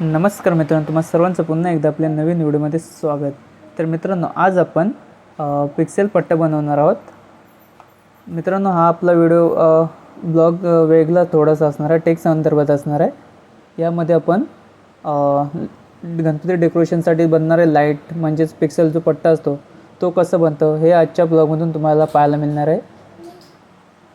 नमस्कार मित्रांनो तुम्हाला सर्वांचं पुन्हा एकदा आपल्या नवीन व्हिडिओमध्ये स्वागत. तर मित्रांनो आज आपण पिक्सेल पट्टा बनवणार आहोत. मित्रांनो हा आपला व्हिडिओ ब्लॉग वेगळा थोडासा असणार आहे टेक्स संदर्भात असणार आहे. यामध्ये आपण गणपती डेकोरेशनसाठी बनणारे लाइट म्हणजेच पिक्सेल जो पट्टा असतो तो कसं बनतो हे आजच्या ब्लॉगमधून तुम्हाला पाहायला मिळणार आहे.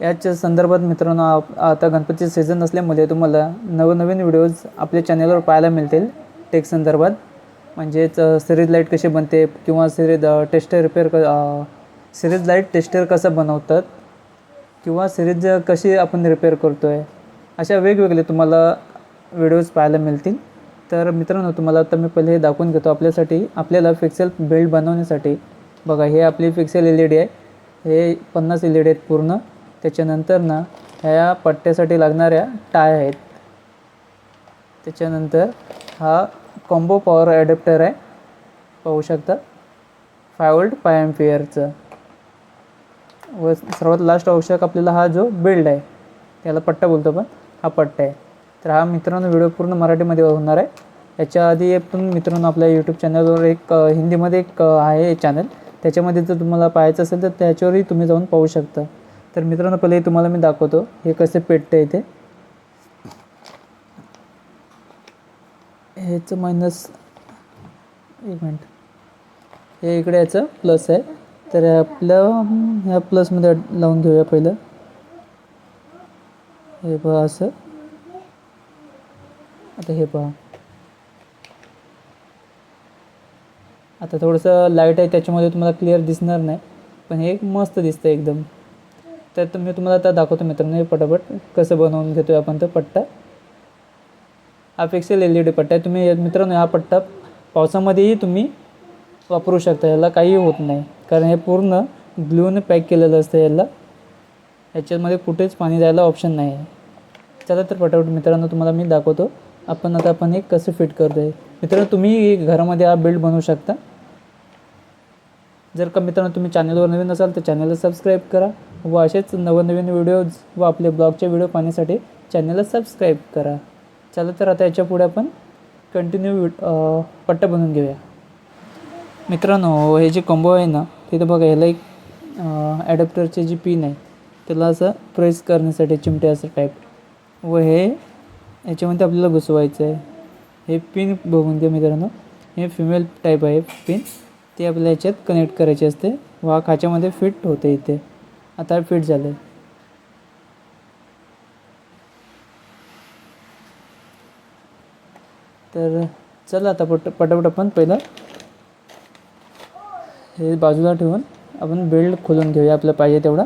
याच्या संदर्भात मित्रांनो आता गणपतीचे सीझन असल्यामुळे तुम्हाला नवनवीन व्हिडिओज आपल्या चॅनलवर पाहायला मिळतील. टेक संदर्भात. म्हणजेच सिरीज लाइट कशी बनते किंवा सिरीज टेस्टर रिपेअर क सिरीज लाइट टेस्टर कसं बनवतात किंवा सिरीज कशी आपण रिपेअर करतो आहे अशा वेगवेगळे तुम्हाला व्हिडिओज पाहायला मिळतील. तर मित्रांनो तुम्हाला आता मी पहिले हे दाखवून घेतो आपल्यासाठी. आपल्याला फिक्सेल बिल्ड बनवण्यासाठी. बघा हे आपली फिक्सेल एल ई डी आहे. हे पन्नास एल ई डी आहेत पूर्ण. त्याच्यानंतर ना ह्या पट्ट्यासाठी लागणाऱ्या टाय आहेत. त्याच्यानंतर हा कॉम्बो पॉवर ॲडॅप्टर आहे. पाहू शकता. फाय वोल्ट फाय एम्पियरचं व सर्वात लास्ट आवश्यक आपल्याला हा जो बिल्ड आहे त्याला पट्टा बोलतो पण हा पट्टा आहे. तर हा मित्रांनो व्हिडिओ पूर्ण मराठीमध्ये होणार आहे. याच्या आधी पण मित्रांनो आपल्या यूट्यूब चॅनलवर एक हिंदीमध्ये एक आहे चॅनल त्याच्यामध्ये जर तुम्हाला पाहायचं असेल तर त्याच्यावरही तुम्ही जाऊन पाहू शकता. तर मित्रांनो पहिले तुम्हाला मी दाखवतो. हे कसे पेटते इथे. ह्याचं मायनस एक मिनट हे इकडे याचं प्लस आहे. तर आपलं ह्या प्लसमध्ये लावून घेऊया पहिलं. हे पहा असं. आता हे पहा. आता थोडंसं लाइट आहे त्याच्यामध्ये तुम्हाला क्लिअर दिसणार नाही. पण हे मस्त दिसतं एकदम. तर तुम्ही मी तुम्हाला आता दाखवतो मित्रांनो हे पटापट. कसं बनवून घेतो आपण तो पट्टा. हा पिक्सेल एल ई डी पट्टा आहे. तुम्ही मित्रांनो हा पट्टा पावसामध्येही तुम्ही वापरू शकता. याला काही होत नाही. कारण हे पूर्ण ग्लूने पॅक केलेलं असतं याला. ह्याच्यामध्ये कुठेच पाणी जायला ऑप्शन नाही. आहे चला तर पटापट मित्रांनो तुम्हाला मी दाखवतो. आपण आता आपण हे कसं फिट करतो आहे मित्रांनो तुम्ही घरामध्ये हा बिल्ड बनवू शकता. जर का मित्रांनो तुम्ही चॅनलवर नवीन असाल तर चॅनलला सबस्क्राईब करा. व असेच नवनवीन व्हिडिओज व आपले ब्लॉगचे व्हिडिओ पाहण्यासाठी चॅनलला सबस्क्राईब करा. चला तर आता याच्यापुढे आपण कंटिन्यू पट्टा बनवून घेऊया. मित्रांनो हे जे कॉम्बो आहे ना तिथं बघा ह्याला एक ॲडॅप्टरचे जी पिन आहे त्याला असं प्रेस करण्यासाठी चिमटे असं टाईप व हे याच्यामध्ये आपल्याला घुसवायचं आहे. हे पिन बघून घ्या मित्रांनो. हे फिमेल टाईप आहे पिन ते आपल्याला याच्यात कनेक्ट करायचे असते. व हा खाच्यामध्ये फिट होते इथे. आता फिट झालं. आहे तर चला आता पट पटापट आपण पहिलं हे बाजूला ठेवून आपण बेल्ट खोलून घेऊया आपल्याला पाहिजे तेवढा.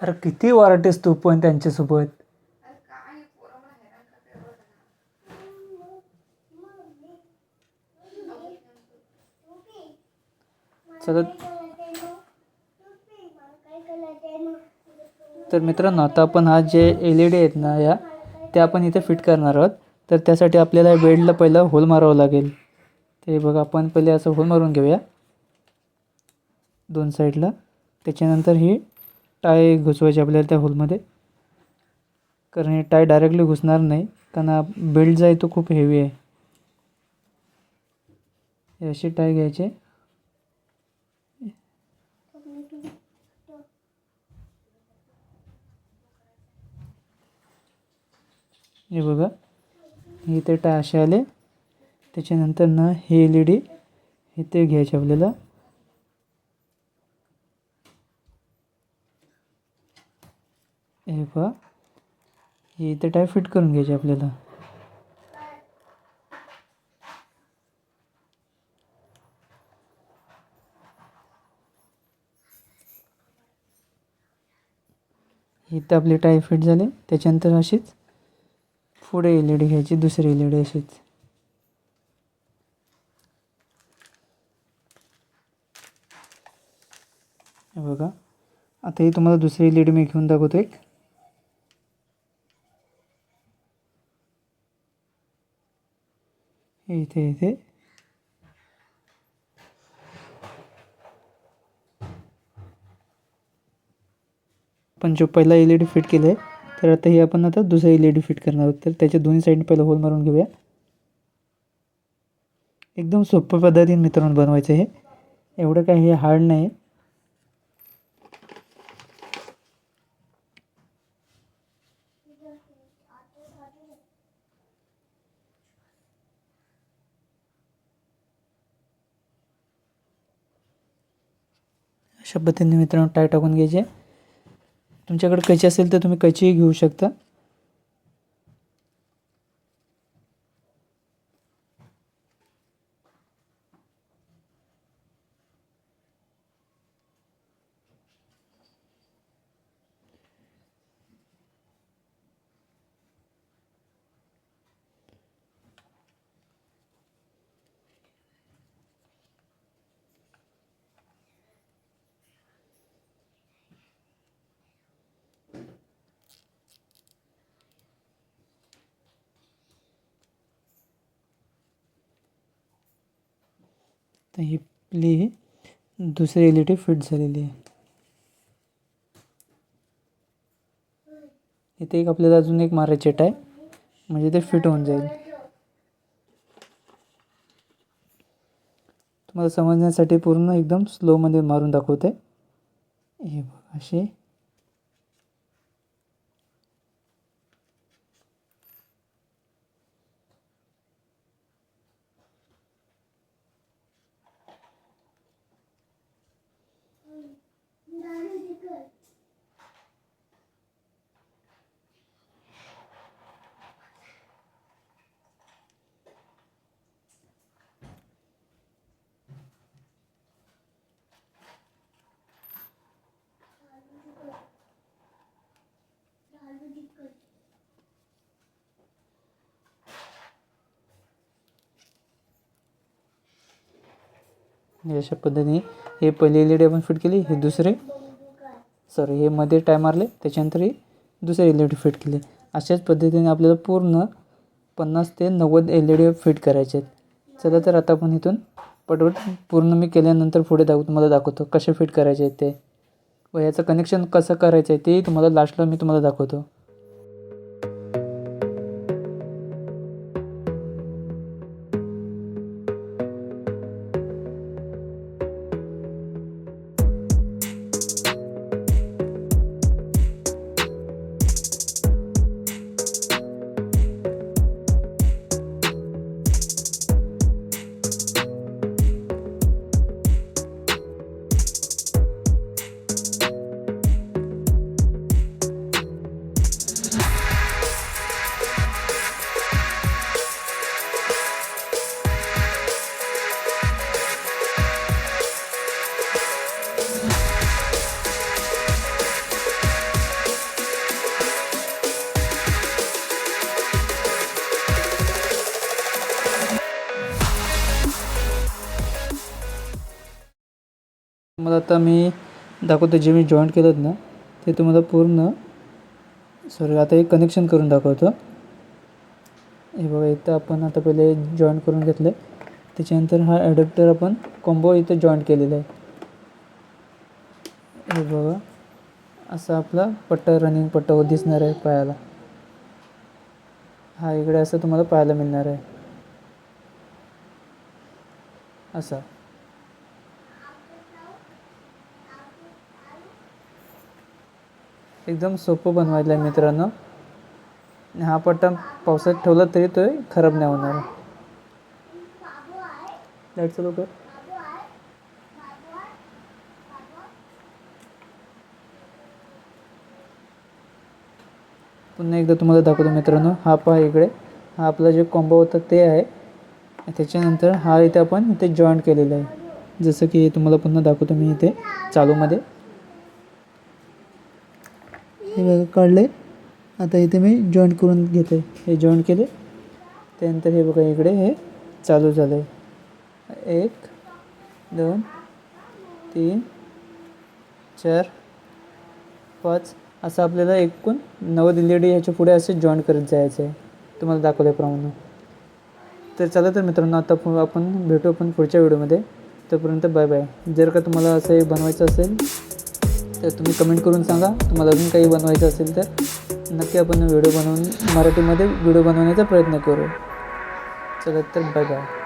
अरे किती वारटेस तू पण त्यांच्यासोबत? चला. तर मित्रांनो आता आपण हा जे एल ई डी आहेत ना या त्या आपण इथे फिट करणार आहोत. तर त्यासाठी आपल्याला बेडला पहिलं होल मारावं लागेल. ते बघा आपण पहिले असं होल मारून घेऊया. दोन साईडला त्याच्यानंतर ही टाय घुसवायची आपल्याला त्या होलमध्ये कारण हे टाय डायरेक्टली घुसणार नाही. कारण हा बेल्ट जो आहे तो खूप हेवी आहे. असे अशी टाय घ्यायची. हे बघा. हे इथे टाय असे आले. त्याच्यानंतर ना हे एल ई डी इथे घ्यायचे आपल्याला. पहा हे इथे टाय फिट करून घ्यायचे आपल्याला. इथं आपले टाय फिट झाले. त्याच्यानंतर अशीच पुढे एल ई डी घ्यायची दुसरी एल ई डी अशीच. बघा. आता ही तुम्हाला दुसरी एल ई डी मी घेऊन दाखवतो एक. इथे इथे पण जो पहिला एल ई डी फिट केला आहे तर आता हे आपण आता दुसरा एल ई डी फिट करणार आहोत. तर त्याच्या दोन्ही साईड पहिलं होल मारून घेऊया. एकदम सोप्या पद्धतीने मित्रांनो बनवायचं हे. एवढं काही हे हार्ड नाही आहे मित्रांनो टाय टाकून घ्यायचे. तुमच्याकडे कैची असेल तर तुम्ही कैचीही घेऊ शकता. तर ही प्ली दुसरी एल ई डी फिट झालेली आहे. इथे एक आपल्याला अजून एक मारायची आहे म्हणजे ते फिट होऊन जाईल. तुम्हाला समजण्यासाठी पूर्ण एकदम स्लोमध्ये मारून दाखवते. हे बघ अशी हे म्हणजे अशा पद्धतीने हे पहिले एल ई डी आपण फिट केली हे दुसरे. सॉरी हे मध्ये टाय मारले त्याच्यानंतर हे दुसरे एल ई डी फिट केले. अशाच पद्धतीने आपल्याला पूर्ण पन्नास ते नव्वद एल ई डी फिट करायचे आहेत. चला तर आता आपण इथून पटवट पूर्ण मी केल्यानंतर पुढे दाखव तुम्हाला दाखवतो कसे फिट करायचे आहेत ते. व याचं कनेक्शन कसं करायचं आहे ते तुम्हाला लास्टला मी तुम्हाला दाखवतो. तुम्हाला आता मी दाखवतो जे मी जॉईंट केलं ना ते तुम्हाला पूर्ण सॉरी आता एक कनेक्शन करून दाखवतो. हे बघा इथं आपण आता पहिले जॉईंट करून घेतलं आहे त्याच्यानंतर हा ॲडॅप्टर आपण कॉम्बो इथं जॉईंट केलेला आहे. हे बघा असा आपला पट्टा रनिंग पट्टा दिसणार आहे पायाला. हा इकडे असं तुम्हाला पाहायला मिळणार आहे. असा. एकदम सोपं बनवायला आहे मित्रांनो. हा पट्टा पावसात ठेवला तरी तो खराब नाही होणार. लाइट चालू कर. पुन्हा एकदा तुम्हाला दाखवतो मित्रांनो. हा पहा इकडे. हा आपला जे कॉम्बो होता ते आहे. त्याच्यानंतर हा इथे आपण इथे जॉईंट केलेला आहे. जसं की तुम्हाला पुन्हा दाखवतो मी इथे चालूमध्ये. हे बघा काढले आता इथे मी जॉईंट करून घेते. हे जॉईंट केले. त्यानंतर हे बघा इकडे हे चालू झालं आहे एक दोन तीन चार पाच. असं आपल्याला एकूण नव्वद एल ई डी ह्याच्या पुढे असे जॉईन करत जायचं आहे. तुम्हाला दाखवल्याप्रमाणे तर चला तर मित्रांनो आता आपण भेटू आपण पुढच्या व्हिडिओमध्ये तोपर्यंत बाय बाय जर का तुम्हाला असं हे बनवायचं असेल तर तुम्ही कमेंट करून सांगा. तुम्हाला अजून काही बनवायचं असेल तर नक्की आपण व्हिडिओ बनवून मराठीमध्ये व्हिडिओ बनवण्याचा प्रयत्न करू. चला तर बाय बाय